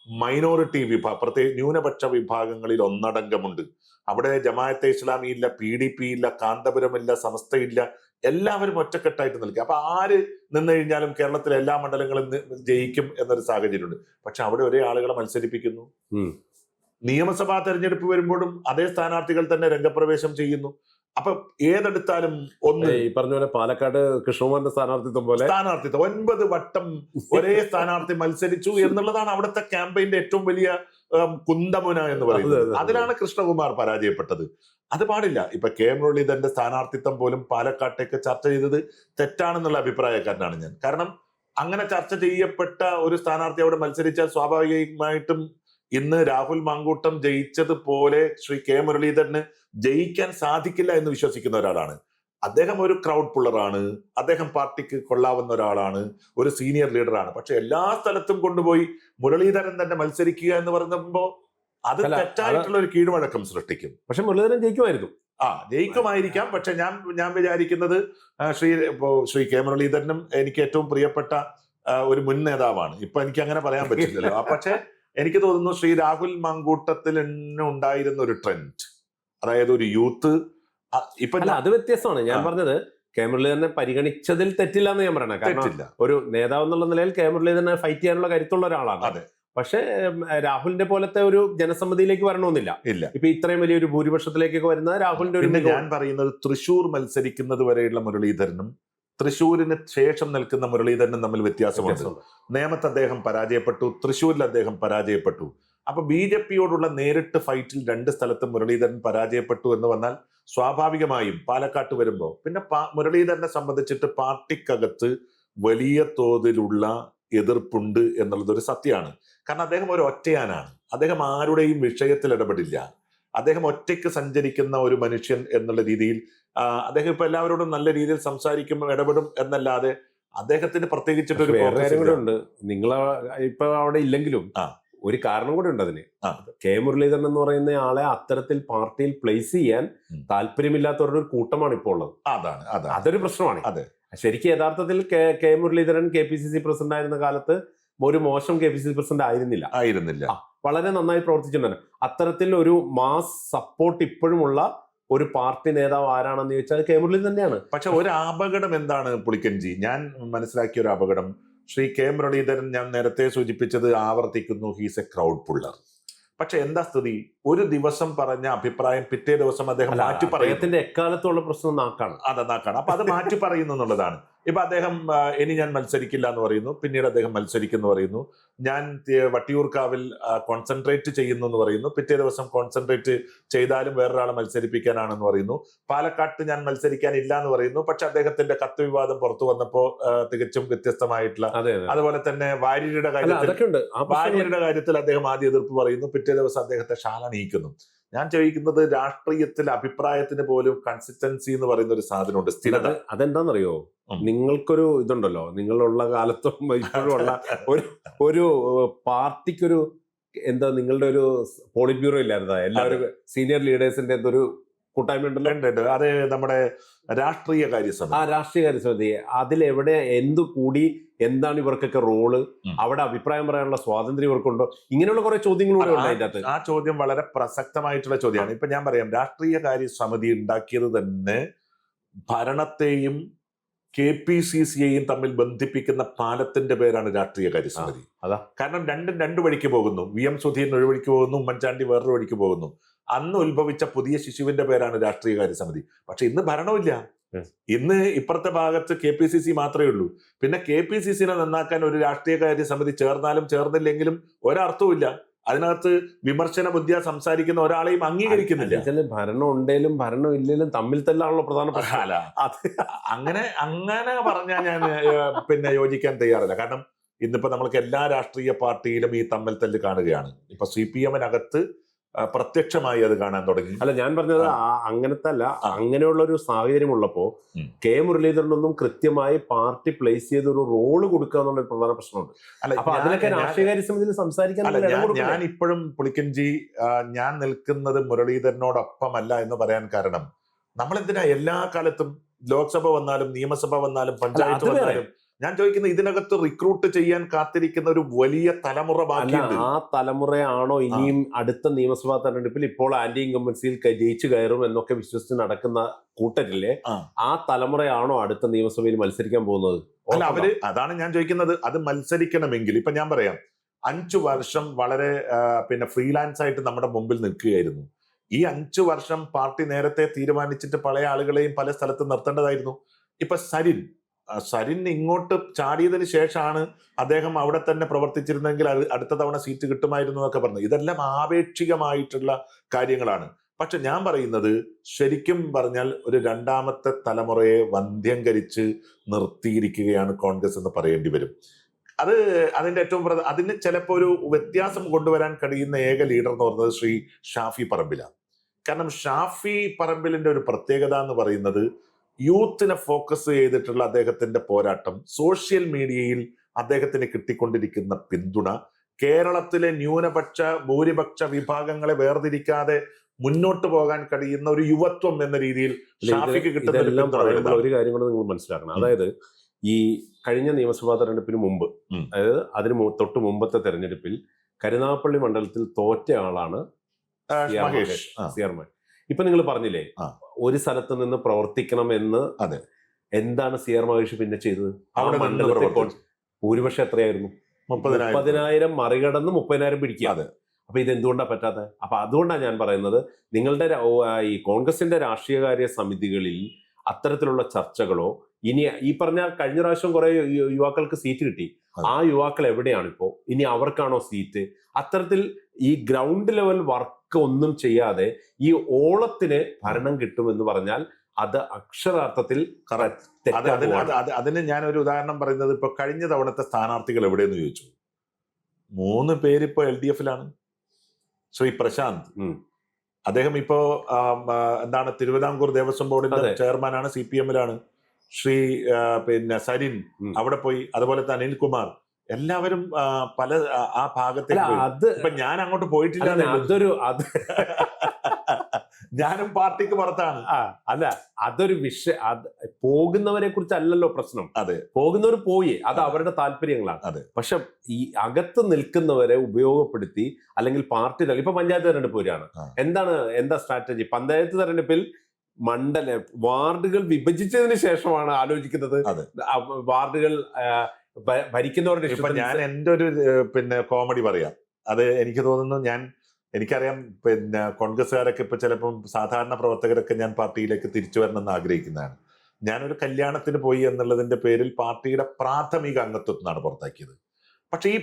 മൈനോറിറ്റി വിഭാഗം പ്രത്യേക ന്യൂനപക്ഷ വിഭാഗങ്ങളിൽ ഒന്നടങ്കമുണ്ട്. അവിടെ ജമാഅത്തെ ഇസ്ലാമി ഇല്ല പി ഡി പി ഇല്ല കാന്തപുരമില്ല സമസ്തയില്ല എല്ലാവരും ഒറ്റക്കെട്ടായിട്ട് നിൽക്കുക. അപ്പൊ ആര് നിന്ന് കഴിഞ്ഞാലും കേരളത്തിലെ എല്ലാ മണ്ഡലങ്ങളും ജയിക്കും എന്നൊരു സാഹചര്യമുണ്ട്. പക്ഷെ അവിടെ ഒരേ ആളുകളെ മത്സരിപ്പിക്കുന്നു. നിയമസഭാ തെരഞ്ഞെടുപ്പ് വരുമ്പോഴും അതേ സ്ഥാനാർത്ഥികൾ തന്നെ രംഗപ്രവേശം ചെയ്യുന്നു. അപ്പൊ ഏതെടുത്താലും ഒന്ന് ഈ പറഞ്ഞ പോലെ പാലക്കാട് കൃഷ്ണകുമാറിന്റെ സ്ഥാനാർത്ഥിത്വം പോലെ സ്ഥാനാർത്ഥിത്വം. ഒൻപത് വട്ടം ഒരേ സ്ഥാനാർത്ഥി മത്സരിച്ചു എന്നുള്ളതാണ് അവിടുത്തെ ക്യാമ്പയിന്റെ ഏറ്റവും വലിയ കുന്തമുന എന്ന് പറയുന്നത്. അതെ, അതെ. അതിലാണ് കൃഷ്ണകുമാർ പരാജയപ്പെട്ടത്. അത് പാടില്ല. ഇപ്പൊ കെ മുരളീധരന്റെ സ്ഥാനാർത്ഥിത്വം പോലും പാലക്കാട്ടേക്ക് ചർച്ച ചെയ്തത് തെറ്റാണെന്നുള്ള അഭിപ്രായക്കാരനാണ് ഞാൻ. കാരണം അങ്ങനെ ചർച്ച ചെയ്യപ്പെട്ട ഒരു സ്ഥാനാർത്ഥി അവിടെ മത്സരിച്ചാൽ സ്വാഭാവികമായിട്ടും ഇന്ന് രാഹുൽ മാങ്കൂട്ടം ജയിച്ചതുപോലെ ശ്രീ കെ മുരളീധരന് ജയിക്കാൻ സാധിക്കില്ല എന്ന് വിശ്വസിക്കുന്ന ഒരാളാണ്. അദ്ദേഹം ഒരു ക്രൗഡ് പുള്ളറാണ് അദ്ദേഹം പാർട്ടിക്ക് കൊള്ളാവുന്ന ഒരാളാണ്. ഒരു സീനിയർ ലീഡറാണ് പക്ഷെ എല്ലാ സ്ഥലത്തും കൊണ്ടുപോയി മുരളീധരൻ തന്നെ മത്സരിക്കുക എന്ന് പറയുമ്പോൾ അത് തെറ്റായിട്ടുള്ള ഒരു കീഴ്വഴക്കം സൃഷ്ടിക്കും. പക്ഷെ മുരളീധരൻ ജയിക്കുമായിരുന്നു. ആ ജയിക്കുമായിരിക്കാം. പക്ഷെ ഞാൻ ഞാൻ വിചാരിക്കുന്നത് ശ്രീ ഇപ്പോ ശ്രീ കെ മുരളീധരനും എനിക്ക് ഏറ്റവും പ്രിയപ്പെട്ട ഒരു മുൻ നേതാവാണ്. ഇപ്പൊ എനിക്ക് അങ്ങനെ പറയാൻ പറ്റില്ലല്ലോ. പക്ഷെ എനിക്ക് തോന്നുന്നു ശ്രീ രാഹുൽ മാങ്കൂട്ടത്തിൽ ഉണ്ടായിരുന്ന ഒരു ട്രെൻഡ് അതായത് ഒരു യൂത്ത് ഇപ്പൊ അത് വ്യത്യസ്തമാണ്. ഞാൻ പറഞ്ഞത് കെ മുരളീധരനെ പരിഗണിച്ചതിൽ തെറ്റില്ല എന്ന് ഞാൻ പറയണേ. കാരണം ഒരു നേതാവ് എന്നുള്ള നിലയിൽ കെ മുരളീധരനെ ഫൈറ്റ് ചെയ്യാനുള്ള കരുത്തുള്ള ഒരാളാണ്. അതെ. പക്ഷേ രാഹുലിന്റെ പോലത്തെ ഒരു ജനസമ്മതിയിലേക്ക് വരണമെന്നില്ല. ഇല്ല. ഇപ്പൊ ഇത്രയും വലിയൊരു ഭൂരിപക്ഷത്തിലേക്കൊക്കെ വരുന്നത് രാഹുലിന്റെ ഒരു ഞാൻ പറയുന്നത് തൃശൂർ മത്സരിക്കുന്നത് വരെയുള്ള മുരളീധരനും തൃശൂരിന് ശേഷം നിൽക്കുന്ന മുരളീധരനും തമ്മിൽ വ്യത്യാസമുണ്ട്. നേമത്ത് അദ്ദേഹം പരാജയപ്പെട്ടു തൃശ്ശൂരിൽ അദ്ദേഹം പരാജയപ്പെട്ടു. അപ്പൊ ബി ജെ പിയോടുള്ള നേരിട്ട് ഫൈറ്റിൽ രണ്ട് സ്ഥലത്തും മുരളീധരൻ പരാജയപ്പെട്ടു എന്ന് വന്നാൽ സ്വാഭാവികമായും പാലക്കാട്ട് വരുമ്പോൾ പിന്നെ മുരളീധരനെ സംബന്ധിച്ചിട്ട് പാർട്ടിക്കകത്ത് വലിയ തോതിലുള്ള എതിർപ്പുണ്ട് എന്നുള്ളത് ഒരു സത്യമാണ്. കാരണം അദ്ദേഹം ഒരു ഒറ്റയാനാണ്. അദ്ദേഹം ആരുടെയും വിഷയത്തിൽ ഇടപെടില്ല. അദ്ദേഹം ഒറ്റയ്ക്ക് സഞ്ചരിക്കുന്ന ഒരു മനുഷ്യൻ എന്നുള്ള രീതിയിൽ അദ്ദേഹം ഇപ്പൊ എല്ലാവരോടും നല്ല രീതിയിൽ സംസാരിക്കും ഇടപെടും എന്നല്ലാതെ അദ്ദേഹത്തിന് പ്രത്യേകിച്ചിട്ട് ഒരു കാര്യം കൂടെ ഉണ്ട് നിങ്ങൾ ഇപ്പൊ അവിടെ ഇല്ലെങ്കിലും. ഒരു കാരണം കൂടെ ഉണ്ട് അതിന്. കെ മുരളീധരൻ എന്ന് പറയുന്ന ആളെ അത്തരത്തിൽ പാർട്ടിയിൽ പ്ലേസ് ചെയ്യാൻ. താല്പര്യമില്ലാത്തവരുടെ ഒരു കൂട്ടമാണ് ഇപ്പോൾ ഉള്ളത്. അതാണ് അതാണ്. അതൊരു പ്രശ്നമാണ്. അതെ. ശരിക്കും യഥാർത്ഥത്തിൽ K K Muraleedharan K P C C president ആയിരുന്ന കാലത്ത് ഒരു മോശം K P C C president ആയിരുന്നില്ല. ആയിരുന്നില്ല. വളരെ നന്നായി പ്രവർത്തിച്ചിട്ടുണ്ടായിരുന്നു അത്തരത്തിൽ ഒരു മാസ് സപ്പോർട്ട് ഇപ്പോഴുമുള്ള ഒരു പാർട്ടി നേതാവ് ആരാണെന്ന് ചോദിച്ചാൽ കെ മുരളി തന്നെയാണ്. പക്ഷെ ഒരു അപകടം എന്താണ് പുളിക്കൻജി ഞാൻ മനസ്സിലാക്കിയ ഒരു അപകടം. ശ്രീ കെ മുരളീധരൻ ഞാൻ നേരത്തെ സൂചിപ്പിച്ചത് ആവർത്തിക്കുന്നു ഹീസ് എ ക്രൗഡ് പുള്ളർ പക്ഷെ എന്താ സ്ഥിതി? ഒരു ദിവസം പറഞ്ഞ അഭിപ്രായം പിറ്റേ ദിവസം അദ്ദേഹം മാറ്റി പറയുന്നു. അദ്ദേഹത്തിന്റെ എക്കാലത്തുള്ള പ്രശ്നം നാക്കാണ്. അതെ നാക്കാണ്. അപ്പൊ അത് മാറ്റി പറയുന്നു എന്നുള്ളതാണ്. ഇപ്പൊ അദ്ദേഹം ഇനി ഞാൻ മത്സരിക്കില്ല എന്ന് പറയുന്നു. പിന്നീട് അദ്ദേഹം മത്സരിക്കുന്നു പറയുന്നു. ഞാൻ വട്ടിയൂർക്കാവിൽ കോൺസെൻട്രേറ്റ് ചെയ്യുന്നു എന്ന് പറയുന്നു. പിറ്റേ ദിവസം കോൺസെൻട്രേറ്റ് ചെയ്താലും വേറൊരാളെ മത്സരിപ്പിക്കാനാണെന്ന് പറയുന്നു. പാലക്കാട്ട് ഞാൻ മത്സരിക്കാനില്ല എന്ന് പറയുന്നു. പക്ഷെ അദ്ദേഹത്തിന്റെ കത്ത് വിവാദം പുറത്തു വന്നപ്പോ തികച്ചും വ്യത്യസ്തമായിട്ടുള്ള അതെ അതെ. അതുപോലെ തന്നെ വാര്യരുടെ കാര്യത്തിൽ വാര്യരുടെ കാര്യത്തിൽ അദ്ദേഹം ആദ്യ എതിർപ്പ് പറയുന്നു. പിറ്റേ ദിവസം അദ്ദേഹത്തെ ശാല നീക്കുന്നു. ഞാൻ ചോദിക്കുന്നത് രാഷ്ട്രീയത്തിൽ അഭിപ്രായത്തിന് പോലും കൺസിസ്റ്റൻസി എന്ന് പറയുന്ന ഒരു സാധനമുണ്ട് സ്ഥിരത. അത് അതെന്താണെന്നറിയോ. നിങ്ങൾക്കൊരു ഇതുണ്ടല്ലോ നിങ്ങളുള്ള കാലത്തും ഇപ്പോഴും ഉള്ള ഒരു ഒരു പാർട്ടിക്കൊരു എന്താ നിങ്ങളുടെ ഒരു പോളിറ്റ് ബ്യൂറോ ഇല്ലായിരുന്ന? എല്ലാവരും സീനിയർ ലീഡേഴ്സിന്റെ എന്തൊരു കൂട്ടായ്മ ഉണ്ടല്ലോ ഉണ്ട്, ഉണ്ട്. നമ്മുടെ രാഷ്ട്രീയ സമിതി. ആ രാഷ്ട്രീയ കാര്യസമിതി അതിലെവിടെ എന്ത് കൂടി എന്താണ് ഇവർക്കൊക്കെ റോൾ? അവിടെ അഭിപ്രായം പറയാനുള്ള സ്വാതന്ത്ര്യം ഇവർക്കുണ്ടോ? ഇങ്ങനെയുള്ള കുറെ ചോദ്യങ്ങൾ ഉണ്ട് ആ- ആ ചോദ്യം വളരെ പ്രസക്തമായിട്ടുള്ള ചോദ്യമാണ്. ഇപ്പൊ ഞാൻ പറയാം രാഷ്ട്രീയ കാര്യ സമിതി ഉണ്ടാക്കിയത് തന്നെ ഭരണത്തെയും കെ പി സി സിയെയും തമ്മിൽ ബന്ധിപ്പിക്കുന്ന പാലത്തിന്റെ പേരാണ് രാഷ്ട്രീയ കാര്യ സമിതി. അതാ. കാരണം രണ്ടും രണ്ടു വഴിക്ക് പോകുന്നു. വി എം സുധീരൻ ഒരു വഴിക്ക് പോകുന്നു ഉമ്മൻചാണ്ടി വേറൊരു വഴിക്ക് പോകുന്നു. അന്ന് ഉത്ഭവിച്ച പുതിയ ശിശുവിന്റെ പേരാണ് രാഷ്ട്രീയകാര്യ സമിതി. പക്ഷെ ഇന്ന് ഭരണമില്ല ഇന്ന് ഇപ്പുറത്തെ ഭാഗത്ത് കെ പി സി സി മാത്രമേ ഉള്ളൂ. പിന്നെ കെ പി സി സിനെ നന്നാക്കാൻ ഒരു രാഷ്ട്രീയകാര്യ സമിതി ചേർന്നാലും ചേർന്നില്ലെങ്കിലും ഒരർത്ഥവുമില്ല. അതിനകത്ത് വിമർശന ബുദ്ധിയ സംസാരിക്കുന്ന ഒരാളെയും അംഗീകരിക്കുന്നില്ല. ഭരണം ഉണ്ടെങ്കിലും ഭരണം ഇല്ലെങ്കിലും തമ്മിൽ തല്ലാണല്ലോ പ്രധാന പ്രശ്നമല്ല അത് അങ്ങനെ അങ്ങനെ പറഞ്ഞാൽ ഞാൻ പിന്നെ യോജിക്കാൻ തയ്യാറല്ല. കാരണം ഇന്നിപ്പോ നമ്മൾക്ക് എല്ലാ രാഷ്ട്രീയ പാർട്ടിയിലും ഈ തമ്മിൽ തല്ല് കാണുകയാണ്. ഇപ്പൊ സി പി എമ്മിനകത്ത് പ്രത്യക്ഷമായി അത് കാണാൻ തുടങ്ങി. അല്ല ഞാൻ പറഞ്ഞത് അങ്ങനത്തെ അല്ല അങ്ങനെയുള്ള ഒരു സാഹചര്യം ഉള്ളപ്പോ കെ മുരളീധരനൊന്നും കൃത്യമായി പാർട്ടി പ്ലേസ് ചെയ്ത് ഒരു റോൾ കൊടുക്കുക എന്നുള്ള ഒരു പ്രധാന പ്രശ്നമുണ്ട്. അല്ല അപ്പൊ അതിനൊക്കെ രാഷ്ട്രീയകാര്യ സമിതിയിൽ സംസാരിക്കാൻ ഞാൻ ഇപ്പോഴും പുളിക്കൻജി ഞാൻ നിൽക്കുന്നത് മുരളീധരനോടൊപ്പമല്ല എന്ന് പറയാൻ കാരണം നമ്മൾ എന്തിനാ എല്ലാ കാലത്തും ലോക്സഭ വന്നാലും നിയമസഭ വന്നാലും പഞ്ചായത്ത് വന്നാലും ഞാൻ ചോദിക്കുന്നത് ഇതിനകത്ത് റിക്രൂട്ട് ചെയ്യാൻ കാത്തിരിക്കുന്ന ഒരു വലിയ തലമുറ ബാക്കി ആ തലമുറയാണോ ഇനിയും അടുത്ത നിയമസഭാ തെരഞ്ഞെടുപ്പിൽ ഇപ്പോൾ ആന്റി ഇൻകംബൻസിയിൽ ജയിച്ചു കയറും എന്നൊക്കെ വിശ്വസിച്ച് നടക്കുന്ന കൂട്ടരില്ലേ? ആ. തലമുറയാണോ അടുത്ത നിയമസഭയിൽ മത്സരിക്കാൻ പോകുന്നത്? അല്ല അവർ അതാണ് ഞാൻ ചോദിക്കുന്നത്. അത് മത്സരിക്കണമെങ്കിൽ ഇപ്പൊ ഞാൻ പറയാം. അഞ്ചു വർഷം വളരെ പിന്നെ ഫ്രീലാൻസ് ആയിട്ട് നമ്മുടെ മുമ്പിൽ നിൽക്കുകയായിരുന്നു. ഈ അഞ്ചു വർഷം പാർട്ടി നേരത്തെ തീരുമാനിച്ചിട്ട് പല ആളുകളെയും പല സ്ഥലത്ത് നിർത്തേണ്ടതായിരുന്നു. ഇപ്പൊ സരിൻ സരിൻ ഇങ്ങോട്ട് ചാടിയതിന് ശേഷമാണ് അദ്ദേഹം അവിടെ തന്നെ പ്രവർത്തിച്ചിരുന്നെങ്കിൽ അടുത്ത തവണ സീറ്റ് കിട്ടുമായിരുന്നു എന്നൊക്കെ പറഞ്ഞു. ഇതെല്ലാം ആപേക്ഷികമായിട്ടുള്ള കാര്യങ്ങളാണ്. പക്ഷെ ഞാൻ പറയുന്നത് ശരിക്കും പറഞ്ഞാൽ ഒരു രണ്ടാമത്തെ തലമുറയെ വന്ധ്യംകരിച്ച് നിർത്തിയിരിക്കുകയാണ് കോൺഗ്രസ് എന്ന് പറയേണ്ടി വരും. അത് അതിന്റെ ഏറ്റവും പ്രധാന അതിന് ചിലപ്പോൾ ഒരു വ്യത്യാസം കൊണ്ടുവരാൻ കഴിയുന്ന ഏക ലീഡർ എന്ന് പറയുന്നത് ശ്രീ ഷാഫി പറമ്പിലാണ്. കാരണം ഷാഫി പറമ്പിലിന്റെ ഒരു പ്രത്യേകത എന്ന് പറയുന്നത് യൂത്തിനെ ഫോക്കസ് ചെയ്തിട്ടുള്ള അദ്ദേഹത്തിന്റെ പോരാട്ടം സോഷ്യൽ മീഡിയയിൽ അദ്ദേഹത്തിന് കിട്ടിക്കൊണ്ടിരിക്കുന്ന പിന്തുണ കേരളത്തിലെ ന്യൂനപക്ഷ ഭൂരിപക്ഷ വിഭാഗങ്ങളെ വേർതിരിക്കാതെ മുന്നോട്ട് പോകാൻ കഴിയുന്ന ഒരു യുവത്വം എന്ന രീതിയിൽ ഷാഫിക്ക് കിട്ടുന്ന ഒരു കാര്യം കൂടെ നിങ്ങൾ മനസ്സിലാക്കണം. അതായത് ഈ കഴിഞ്ഞ നിയമസഭാ തെരഞ്ഞെടുപ്പിന് മുമ്പ് അതായത് അതിന് തൊട്ട് മുമ്പത്തെ തെരഞ്ഞെടുപ്പിൽ കരുനാഗപ്പള്ളി മണ്ഡലത്തിൽ തോറ്റ ആളാണ് സി ആർ മഹേഷ്. ഇപ്പൊ നിങ്ങൾ പറഞ്ഞില്ലേ ഒരു സ്ഥലത്ത് നിന്ന് പ്രവർത്തിക്കണം എന്ന് അതെ. എന്താണ് സി ആർ മഹേഷ് പിന്നെ ചെയ്തത്? അവിടെ ഭൂരിപക്ഷം എത്രയായിരുന്നു? മുപ്പതിനായിരം. മറികടന്ന് മുപ്പതിനായിരം പിടിക്കുക. അതെ. അപ്പൊ ഇത് എന്തുകൊണ്ടാണ് പറ്റാത്തത് അപ്പൊ അതുകൊണ്ടാണ് ഞാൻ പറയുന്നത് നിങ്ങളുടെ ഈ കോൺഗ്രസിന്റെ രാഷ്ട്രീയകാര്യ സമിതികളിൽ അത്തരത്തിലുള്ള ചർച്ചകളോ ഇനി ഈ പറഞ്ഞ കഴിഞ്ഞ പ്രാവശ്യം കുറെ യുവാക്കൾക്ക് സീറ്റ് കിട്ടി. ആ യുവാക്കൾ എവിടെയാണ് ഇപ്പോ ഇനി അവർക്കാണോ സീറ്റ്? അത്തരത്തിൽ ഈ ഗ്രൗണ്ട് ലെവൽ വർക്ക് ഒന്നും ചെയ്യാതെ ഈ ഓളത്തിന് ഭരണം കിട്ടുമെന്ന് പറഞ്ഞാൽ അത് അക്ഷരാർത്ഥത്തിൽ അതിന് ഒരു ഉദാഹരണം പറയുന്നത് ഇപ്പൊ കഴിഞ്ഞ തവണത്തെ സ്ഥാനാർത്ഥികൾ എവിടെയെന്ന് ചോദിച്ചു. മൂന്ന് പേര് ഇപ്പൊ എൽ ഡി എഫിലാണ്. ശ്രീ പ്രശാന്ത്. അദ്ദേഹം ഇപ്പോ എന്താണ് തിരുവിതാംകൂർ ദേവസ്വം ബോർഡിന്റെ. ചെയർമാനാണ് സി പി എമ്മിലാണ്. ശ്രീ പിന്നെ സരിൻ അവിടെ പോയി. അതുപോലെ തന്നെ അനിൽകുമാർ. എല്ലാവരും പല ആ, ഭാഗത്തെ ഭാഗത്തേക്ക് അത് ഇപ്പൊ ഞാൻ അങ്ങോട്ട് പോയിട്ടില്ല അതൊരു അത് ഞാനും പാർട്ടിക്ക് പുറത്താണ്. അല്ല അതൊരു വിഷയ അത് പോകുന്നവരെ കുറിച്ചല്ലല്ലോ പ്രശ്നം. അതെ. പോകുന്നവർ പോയി അത് അവരുടെ താല്പര്യങ്ങളാണ്. അതെ. പക്ഷെ ഈ അകത്ത് നിൽക്കുന്നവരെ ഉപയോഗപ്പെടുത്തി അല്ലെങ്കിൽ പാർട്ടി ഇപ്പൊ പഞ്ചായത്ത് തെരഞ്ഞെടുപ്പ് വരികയാണ്. എന്താണ് എന്താ സ്ട്രാറ്റജി? പഞ്ചായത്ത് തെരഞ്ഞെടുപ്പിൽ മണ്ഡല വാർഡുകൾ വിഭജിച്ചതിന് ശേഷമാണ് ആലോചിക്കുന്നത്. വാർഡുകൾ ഭരിക്കുന്നവരുടെ ഇപ്പൊ ഞാൻ എന്റെ ഒരു പിന്നെ കോമഡി പറയാം. അത് എനിക്ക് തോന്നുന്നു ഞാൻ എനിക്കറിയാം പിന്നെ കോൺഗ്രസ്സുകാരൊക്കെ ഇപ്പൊ ചിലപ്പം സാധാരണ പ്രവർത്തകരൊക്കെ ഞാൻ പാർട്ടിയിലേക്ക് തിരിച്ചു വരണമെന്ന് ആഗ്രഹിക്കുന്നതാണ്. ഞാനൊരു കല്യാണത്തിന് പോയി എന്നുള്ളതിന്റെ പേരിൽ പാർട്ടിയുടെ പ്രാഥമിക അംഗത്വത്തിൽ നിന്നാണ് പുറത്താക്കിയത്. പക്ഷെ ഈ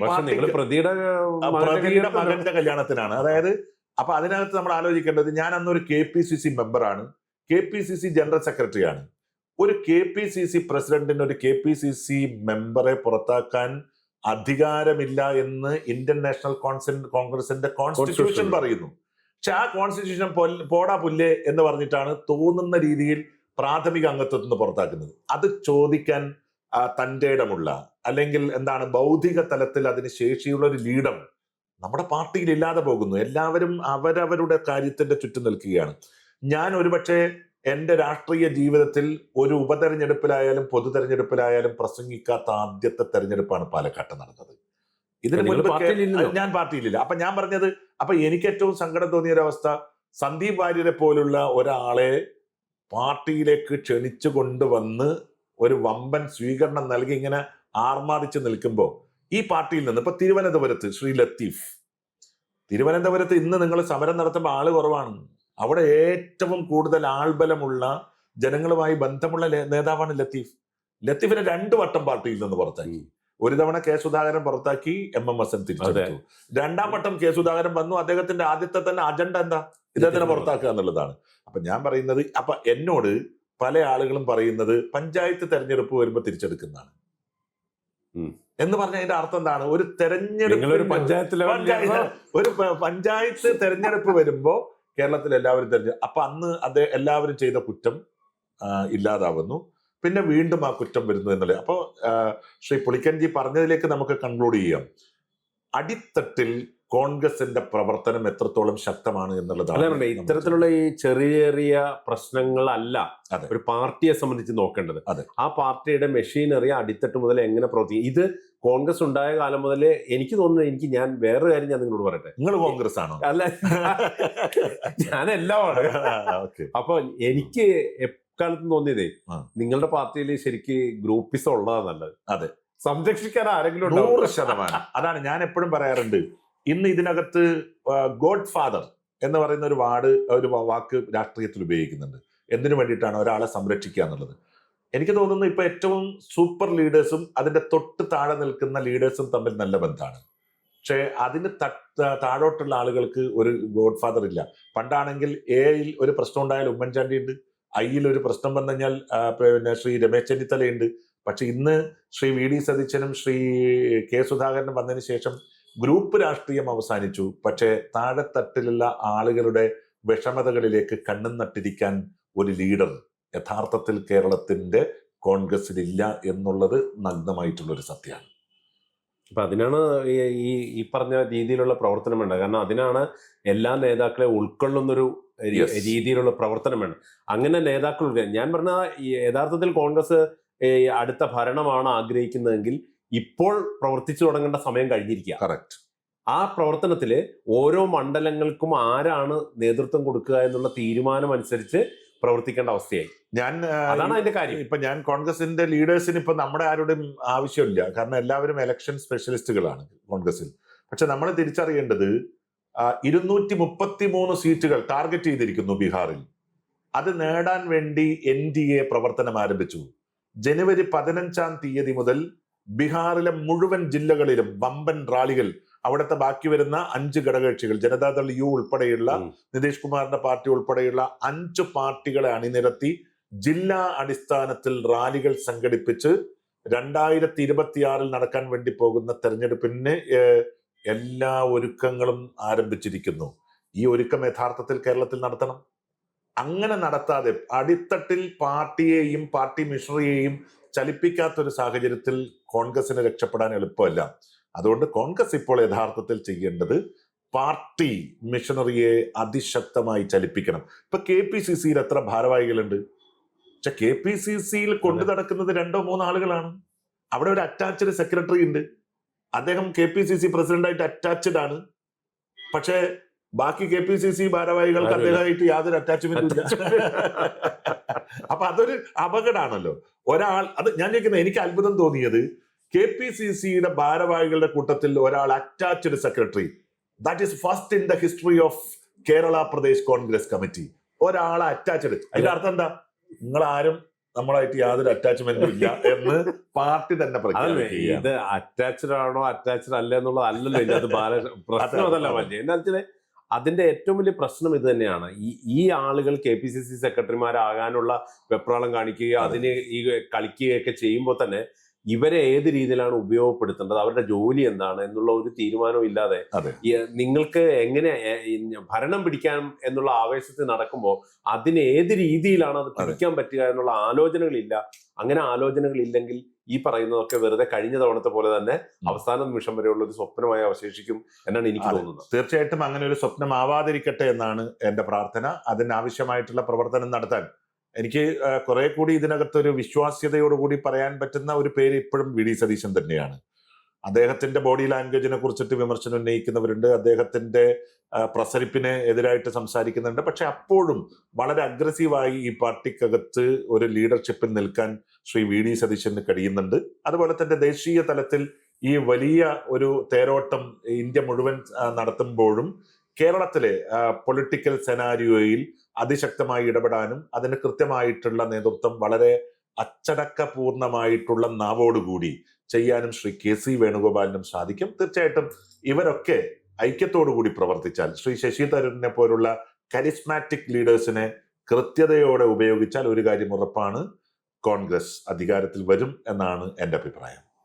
പ്രതിയുടെ മകന്റെ കല്യാണത്തിനാണ്. അതായത് അപ്പൊ അതിനകത്ത് നമ്മൾ ആലോചിക്കേണ്ടത് ഞാൻ അന്നൊരു കെ പി സി സി മെമ്പറാണ്. K P C C general സെക്രട്ടറിയാണ്. ഒരു കെ പി സി സി പ്രസിഡന്റിന് ഒരു കെ പി സി സി മെമ്പറെ പുറത്താക്കാൻ അധികാരമില്ല എന്ന് ഇന്ത്യൻ നാഷണൽ കോൺസെൻ- കോൺഗ്രസിന്റെ കോൺസ്റ്റിറ്റ്യൂഷൻ പറയുന്നു. പക്ഷെ ആ കോൺസ്റ്റിറ്റ്യൂഷൻ പോടാ പുല്ലേ എന്ന് പറഞ്ഞിട്ടാണ് തോന്നുന്ന രീതിയിൽ പ്രാഥമിക അംഗത്വത്തിൽ നിന്ന് പുറത്താക്കുന്നത്. അത് ചോദിക്കാൻ തന്റെ ഇടമുള്ള അല്ലെങ്കിൽ എന്താണ് ബൗദ്ധിക തലത്തിൽ അതിന് ശേഷിയുള്ള ഒരു ലീഡർ നമ്മുടെ പാർട്ടിയിൽ ഇല്ലാതെ പോകുന്നു. എല്ലാവരും അവരവരുടെ കാര്യത്തിന്റെ ചുറ്റും നിൽക്കുകയാണ്. ഞാൻ ഒരുപക്ഷെ എന്റെ രാഷ്ട്രീയ ജീവിതത്തിൽ ഒരു ഉപതെരഞ്ഞെടുപ്പിലായാലും പൊതു തെരഞ്ഞെടുപ്പിലായാലും പ്രസംഗിക്കാത്ത ആദ്യത്തെ തെരഞ്ഞെടുപ്പാണ് പാലക്കാട്ട് നടന്നത്. ഇതിന് മുൻപ്. ഞാൻ പാർട്ടിയിലില്ല. അപ്പൊ ഞാൻ പറഞ്ഞത് അപ്പൊ എനിക്ക് ഏറ്റവും സങ്കടം തോന്നിയ ഒരവസ്ഥ സന്ദീപ് വാര്യരെ പോലുള്ള ഒരാളെ പാർട്ടിയിലേക്ക് ക്ഷണിച്ചു കൊണ്ടുവന്ന് ഒരു വമ്പൻ സ്വീകരണം നൽകി ഇങ്ങനെ ആർമാദിച്ച് നിൽക്കുമ്പോൾ ഈ പാർട്ടിയിൽ നിന്ന് ഇപ്പൊ തിരുവനന്തപുരത്ത് ശ്രീ ലത്തീഫ്. തിരുവനന്തപുരത്ത് ഇന്ന് നിങ്ങൾ സമരം നടത്തുമ്പോൾ ആൾ കുറവാണ്. അവിടെ ഏറ്റവും കൂടുതൽ ആൾബലമുള്ള ജനങ്ങളുമായി ബന്ധമുള്ള നേതാവാണ് ലത്തീഫ്. ലത്തീഫിനെ രണ്ടു വട്ടം പാർട്ടിയിൽ നിന്ന് പുറത്താക്കി. ഒരു തവണ കെ സുധാകരൻ പുറത്താക്കി എം എം എസ് എൻ തിരിച്ചെടുത്തു. രണ്ടാം വട്ടം കെ സുധാകരൻ വന്നു. അദ്ദേഹത്തിന്റെ ആദ്യത്തെ തന്നെ അജണ്ട എന്താ? ഇദ്ദേഹത്തിനെ പുറത്താക്കുക എന്നുള്ളതാണ്. അപ്പൊ ഞാൻ പറയുന്നത് അപ്പൊ എന്നോട് പല ആളുകളും പറയുന്നത് പഞ്ചായത്ത് തെരഞ്ഞെടുപ്പ് വരുമ്പോ തിരിച്ചെടുക്കുന്നതാണ്. എന്ന് പറഞ്ഞ അതിന്റെ അർത്ഥം എന്താണ്? ഒരു തെരഞ്ഞെടുപ്പ് ഒരു പഞ്ചായത്ത് തെരഞ്ഞെടുപ്പ് വരുമ്പോ കേരളത്തിൽ എല്ലാവരും തെരഞ്ഞു അപ്പൊ അന്ന് അത് എല്ലാവരും ചെയ്ത കുറ്റം ഇല്ലാതാവുന്നു. പിന്നെ വീണ്ടും ആ കുറ്റം വരുന്നു എന്നുള്ളത് അപ്പോൾ ശ്രീ പുളിക്കൻജി പറഞ്ഞതിലേക്ക് നമുക്ക് കൺക്ലൂഡ് ചെയ്യാം. അടിത്തട്ടിൽ കോൺഗ്രസിന്റെ പ്രവർത്തനം എത്രത്തോളം ശക്തമാണ് എന്നുള്ളതാണ് ഇത്തരത്തിലുള്ള ഈ ചെറിയ ചെറിയ പ്രശ്നങ്ങളല്ല ഒരു പാർട്ടിയെ സംബന്ധിച്ച് നോക്കേണ്ടത്. അതെ. ആ പാർട്ടിയുടെ മെഷീനറി അടിത്തട്ട് മുതൽ എങ്ങനെ പ്രവർത്തിക്കും ഇത് കോൺഗ്രസ് ഉണ്ടായ കാലം മുതൽ എനിക്ക് തോന്നുന്നു എനിക്ക് ഞാൻ വേറൊരു കാര്യം ഞാൻ നിങ്ങളോട് പറയട്ടെ. നിങ്ങൾ കോൺഗ്രസ് ആണോ അല്ല ഞാൻ എല്ലാമാണ് ഓക്കെ. അപ്പൊ എനിക്ക് എക്കാലത്തും തോന്നിയതേ നിങ്ങളുടെ പാർട്ടിയിൽ ശരിക്ക് ഗ്രൂപ്പിസം ഉള്ളതാ നല്ലത്. അതെ. സംരക്ഷിക്കാൻ ആരെങ്കിലും. നൂറ് ശതമാനം. അതാണ് ഞാൻ എപ്പോഴും പറയാറുണ്ട്. ഇന്ന് ഇതിനകത്ത് ഗോഡ് ഫാദർ എന്ന് പറയുന്ന ഒരു വാർഡ് ഒരു വാക്ക് രാഷ്ട്രീയത്തിൽ ഉപയോഗിക്കുന്നുണ്ട്. എന്തിനു വേണ്ടിയിട്ടാണ് ഒരാളെ സംരക്ഷിക്കുക എന്നുള്ളത്? എനിക്ക് തോന്നുന്നു ഇപ്പൊ ഏറ്റവും സൂപ്പർ ലീഡേഴ്സും അതിന്റെ തൊട്ട് താഴെ നിൽക്കുന്ന ലീഡേഴ്സും തമ്മിൽ നല്ല ബന്ധമാണ്. പക്ഷേ അതിന് താഴോട്ടുള്ള ആളുകൾക്ക് ഒരു ഗോഡ് ഫാദർ ഇല്ല. പണ്ടാണെങ്കിൽ എയിൽ ഒരു പ്രശ്നം ഉണ്ടായാൽ ഉമ്മൻചാണ്ടി ഉണ്ട്. ഐയിൽ ഒരു പ്രശ്നം വന്നു കഴിഞ്ഞാൽ പിന്നെ ശ്രീ രമേശ് ചെന്നിത്തലയുണ്ട് പക്ഷെ ഇന്ന് ശ്രീ വി. ഡി. സതീശനും ശ്രീ കെ സുധാകരനും വന്നതിന് ശേഷം ഗ്രൂപ്പ് രാഷ്ട്രീയം അവസാനിച്ചു. പക്ഷേ താഴെത്തട്ടിലുള്ള ആളുകളുടെ വിഷമതകളിലേക്ക് കണ്ണും നട്ടിരിക്കാൻ ഒരു ലീഡർ യഥാർത്ഥത്തിൽ കേരളത്തിന്റെ കോൺഗ്രസിലില്ല എന്നുള്ളത് നഗ്നമായിട്ടുള്ള ഒരു സത്യമാണ്. അപ്പൊ അതിനാണ് ഈ- ഈ പറഞ്ഞ രീതിയിലുള്ള പ്രവർത്തനം വേണ്ടത് കാരണം അതിനാണ് എല്ലാ നേതാക്കളെ ഉൾക്കൊള്ളുന്നൊരു രീതിയിലുള്ള പ്രവർത്തനം വേണം അങ്ങനെ നേതാക്കൾ ഞാൻ പറഞ്ഞ യഥാർത്ഥത്തിൽ കോൺഗ്രസ് അടുത്ത ഭരണമാണ് ആഗ്രഹിക്കുന്നതെങ്കിൽ ഇപ്പോൾ പ്രവർത്തിച്ചു തുടങ്ങേണ്ട സമയം കഴിഞ്ഞിരിക്കുക. കറക്റ്റ് ആ പ്രവർത്തനത്തിൽ ഓരോ മണ്ഡലങ്ങൾക്കും ആരാണ് നേതൃത്വം കൊടുക്കുക എന്നുള്ള തീരുമാനം അനുസരിച്ച് പ്രവർത്തിക്കേണ്ട അവസ്ഥയായി. ഞാൻ അതാണ് അതിന്റെ കാര്യം. ഇപ്പൊ ഞാൻ കോൺഗ്രസിന്റെ ലീഡേഴ്സിന് ഇപ്പൊ നമ്മുടെ ആരുടെയും ആവശ്യമില്ല. കാരണം എല്ലാവരും എലക്ഷൻ സ്പെഷ്യലിസ്റ്റുകളാണ് കോൺഗ്രസിൽ. പക്ഷെ നമ്മൾ തിരിച്ചറിയേണ്ടത് ഇരുന്നൂറ്റി മുപ്പത്തി മൂന്ന് സീറ്റുകൾ ടാർഗറ്റ് ചെയ്തിരിക്കുന്നു ബീഹാറിൽ. അത് നേടാൻ വേണ്ടി എൻ ഡി എ പ്രവർത്തനം ആരംഭിച്ചു. ജനുവരി പതിനഞ്ചാം തീയതി മുതൽ ബീഹാറിലെ മുഴുവൻ ജില്ലകളിലും വമ്പൻ റാലികൾ. അവിടുത്തെ ബാക്കി വരുന്ന അഞ്ച് ഘടകകക്ഷികൾ ജനതാദൾ യു ഉൾപ്പെടെയുള്ള നിതീഷ് കുമാറിന്റെ പാർട്ടി ഉൾപ്പെടെയുള്ള അഞ്ച് പാർട്ടികളെ അണിനിരത്തി ജില്ലാ അടിസ്ഥാനത്തിൽ റാലികൾ സംഘടിപ്പിച്ച് രണ്ടായിരത്തി ഇരുപത്തിയാറിൽ നടക്കാൻ വേണ്ടി പോകുന്ന തെരഞ്ഞെടുപ്പിന് എല്ലാ ഒരുക്കങ്ങളും ആരംഭിച്ചിരിക്കുന്നു. ഈ ഒരുക്കം യഥാർത്ഥത്തിൽ കേരളത്തിൽ നടത്തണം. അങ്ങനെ നടത്താതെ അടിത്തട്ടിൽ പാർട്ടിയെയും പാർട്ടി മിഷണറിയെയും ചലിപ്പിക്കാത്ത ഒരു സാഹചര്യത്തിൽ കോൺഗ്രസിന് രക്ഷപ്പെടാൻ എളുപ്പമല്ല. അതുകൊണ്ട് കോൺഗ്രസ് ഇപ്പോൾ യഥാർത്ഥത്തിൽ ചെയ്യേണ്ടത് പാർട്ടി മിഷണറിയെ അതിശക്തമായി ചലിപ്പിക്കണം. ഇപ്പൊ കെ പി സി സിയിൽ എത്ര ഭാരവാഹികളുണ്ട്? പക്ഷെ കെ പി സി സിയിൽ കൊണ്ടു നടക്കുന്നത് രണ്ടോ മൂന്നോ ആളുകളാണ്. അവിടെ ഒരു അറ്റാച്ച്ഡ് സെക്രട്ടറി ഉണ്ട്. അദ്ദേഹം കെ പി സി സി പ്രസിഡന്റായിട്ട് അറ്റാച്ച്ഡ് ആണ്. പക്ഷേ ബാക്കി കെ പി സി സി ഭാരവാഹികൾക്ക്. അദ്ദേഹമായിട്ട് യാതൊരു അറ്റാച്ച്മെന്റും ഇല്ല. അപ്പൊ അതൊരു അപകടമാണല്ലോ. ഒരാൾ അത് ഞാൻ ചോദിക്കുന്നത് എനിക്ക് അത്ഭുതം തോന്നിയത് കെ പി സി സിയുടെ ഭാരവാഹികളുടെ കൂട്ടത്തിൽ ഒരാൾ attached secretary that is first in the history of Kerala Pradesh Congress committee ഒരാളെ അറ്റാച്ച്ഡ് അതിന്റെ അർത്ഥം എന്താ? നിങ്ങൾ ആരും നമ്മളായിട്ട് യാതൊരു അറ്റാച്ച്മെന്റും ഇല്ല എന്ന് പാർട്ടി തന്നെ ഇത് അറ്റാച്ച്ഡ് ആണോ അറ്റാച്ച്ഡ് അല്ല എന്നുള്ളത് അല്ലല്ലോ ഇതിനകത്ത് പ്രശ്നം അതല്ല അതെ. മറ്റേ. എന്താ വെച്ചാൽ അതിന്റെ ഏറ്റവും വലിയ പ്രശ്നം ഇത് തന്നെയാണ്. ഈ ഈ ആളുകൾ കെ പി സി സി സെക്രട്ടറിമാരാകാനുള്ള വെപ്രാളം കാണിക്കുകയോ അതെ. അതിന് ഈ കളിക്കുകയൊക്കെ ചെയ്യുമ്പോൾ തന്നെ ഇവരെ ഏത് രീതിയിലാണ് ഉപയോഗപ്പെടുത്തേണ്ടത്? അവരുടെ ജോലി എന്താണ്? എന്നുള്ള ഒരു തീരുമാനവും ഇല്ലാതെ നിങ്ങൾക്ക് എങ്ങനെ ഭരണം പിടിക്കാൻ എന്നുള്ള ആവേശത്തിൽ നടക്കുമ്പോൾ അതിന് ഏത് രീതിയിലാണ് അത് പിടിക്കാൻ പറ്റുക എന്നുള്ള ആലോചനകളില്ല. അങ്ങനെ ആലോചനകൾ ഇല്ലെങ്കിൽ ഈ പറയുന്നതൊക്കെ വെറുതെ കഴിഞ്ഞ തവണത്തെ പോലെ തന്നെ അവസാന നിമിഷം വരെയുള്ള ഒരു സ്വപ്നമായി അവശേഷിക്കും എന്നാണ് എനിക്ക് തോന്നുന്നത്. തീർച്ചയായിട്ടും അങ്ങനെ ഒരു സ്വപ്നം ആവാതിരിക്കട്ടെ എന്നാണ് എന്റെ പ്രാർത്ഥന. അതിനാവശ്യമായിട്ടുള്ള പ്രവർത്തനം നടത്താൻ. എനിക്ക് കുറെ കൂടി ഇതിനകത്തൊരു വിശ്വാസ്യതയോടുകൂടി പറയാൻ പറ്റുന്ന ഒരു പേര് ഇപ്പോഴും വി. ഡി. സതീശൻ തന്നെയാണ്. അദ്ദേഹത്തിന്റെ ബോഡി ലാംഗ്വേജിനെ കുറിച്ചിട്ട് വിമർശനം ഉന്നയിക്കുന്നവരുണ്ട്. അദ്ദേഹത്തിന്റെ പ്രസരിപ്പിനെ എതിരായിട്ട് സംസാരിക്കുന്നുണ്ട്. പക്ഷെ അപ്പോഴും വളരെ അഗ്രസീവായി ഈ പാർട്ടിക്കകത്ത് ഒരു ലീഡർഷിപ്പിൽ നിൽക്കാൻ ശ്രീ വി ഡി സതീശന് കഴിയുന്നുണ്ട്. അതുപോലെ തന്നെ ദേശീയ തലത്തിൽ ഈ വലിയ ഒരു തേരോട്ടം ഇന്ത്യ മുഴുവൻ നടത്തുമ്പോഴും കേരളത്തിലെ പൊളിറ്റിക്കൽ സെനാരിയോയിൽ അതിശക്തമായി ഇടപെടാനും അതിന് കൃത്യമായിട്ടുള്ള നേതൃത്വം വളരെ അച്ചടക്കപൂർണമായിട്ടുള്ള നാവോടുകൂടി ചെയ്യാനും ശ്രീ കെ സി വേണുഗോപാലിനും സാധിക്കും. തീർച്ചയായിട്ടും ഇവരൊക്കെ ഐക്യത്തോടുകൂടി പ്രവർത്തിച്ചാൽ ശ്രീ ശശി തരൂരിനെ പോലുള്ള കരിസ്മാറ്റിക് ലീഡേഴ്സിനെ കൃത്യതയോടെ ഉപയോഗിച്ചാൽ ഒരു കാര്യം ഉറപ്പാണ് കോൺഗ്രസ് അധികാരത്തിൽ വരും എന്നാണ് എന്റെ അഭിപ്രായം.